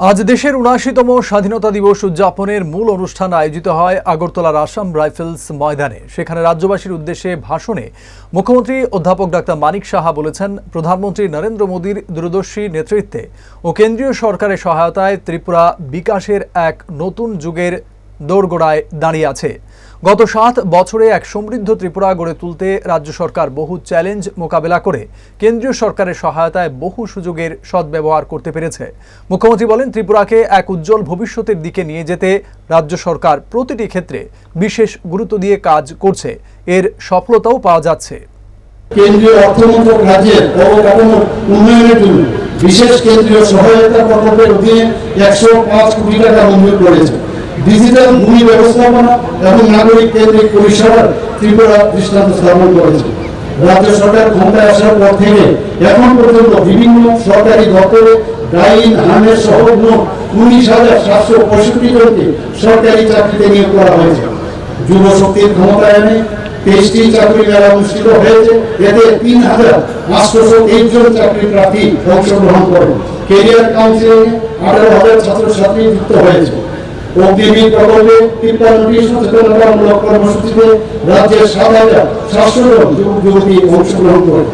আজ দেশের উনআশিতম স্বাধীনতা দিবস উদযাপনের মূল অনুষ্ঠান আয়োজিত হয় আগরতলার আসাম রাইফেলস ময়দানে। সেখানে রাজ্যবাসীর উদ্দেশ্যে ভাষণে মুখ্যমন্ত্রী অধ্যাপক ডাক্তার মানিক সাহা বলেছেন, প্রধানমন্ত্রী নরেন্দ্র মোদীর দূরদর্শী নেতৃত্বে ও কেন্দ্রীয় সরকারের সহায়তায় ত্রিপুরা বিকাশের এক নতুন যুগের দোরগোড়ায় দাঁড়িয়ে আছে। গত সাত বছরে এক সমৃদ্ধ ত্রিপুরা গড়ে তুলতে রাজ্য সরকার বহু চ্যালেঞ্জ মোকাবেলা করে কেন্দ্রীয় সরকারের সহায়তায় বহু সুযোগের সদ্ব্যবহার করতে পেরেছে। মুখ্যমন্ত্রী বলেন, ত্রিপুরাকে এক উজ্জ্বল ভবিষ্যতের দিকে নিয়ে যেতে রাজ্য সরকার প্রতিটি ক্ষেত্রে বিশেষ গুরুত্ব দিয়ে কাজ করছে। এর সফলতাও পাওয়া যাচ্ছে। কেন্দ্রীয় অর্থমন্ত্রক রাজ্যের অবকাঠামোর উন্নয়নের জন্য বিশেষ কেন্দ্রীয় সহায়তা প্রকল্পের অধীনে একশো পাঁচ কোটি টাকা মঞ্জুর করেছে। ডিজিটাল ভূমি ব্যবস্থাপনা এবং নাগরিক কেন্দ্রিক পরিষেবার ত্রিপুরা দৃষ্টান্ত স্থাপন করেছে। রাজ্য সরকার ক্ষমতায় আসার পর থেকে এখন পর্যন্ত বিভিন্ন সরকারি দপ্তরে ডাইন উনিশ হাজার সাতশো পঁয়ষট্টি জনকে সরকারি চাকরিতে নিয়োগ করা হয়েছে। যুব শক্তির ক্ষমতায়নে তেইশটি চাকরি মেলা অনুষ্ঠিত হয়েছে। এতে তিন হাজার পাঁচশো তেইশ চাকরি প্রার্থী অংশগ্রহণ করেন। কেরিয়ার কাউন্সিলিং আঠারো হাজার ছাত্রছাত্রী যুক্ত হয়েছে। অগ্নিবী প্রকল্পে তিপ্পান্নটি সচেতনতামূলক কর্মসূচিতে রাজ্যের সাত হাজার সাতশো জন যুবক যুবতী অংশগ্রহণ করেন।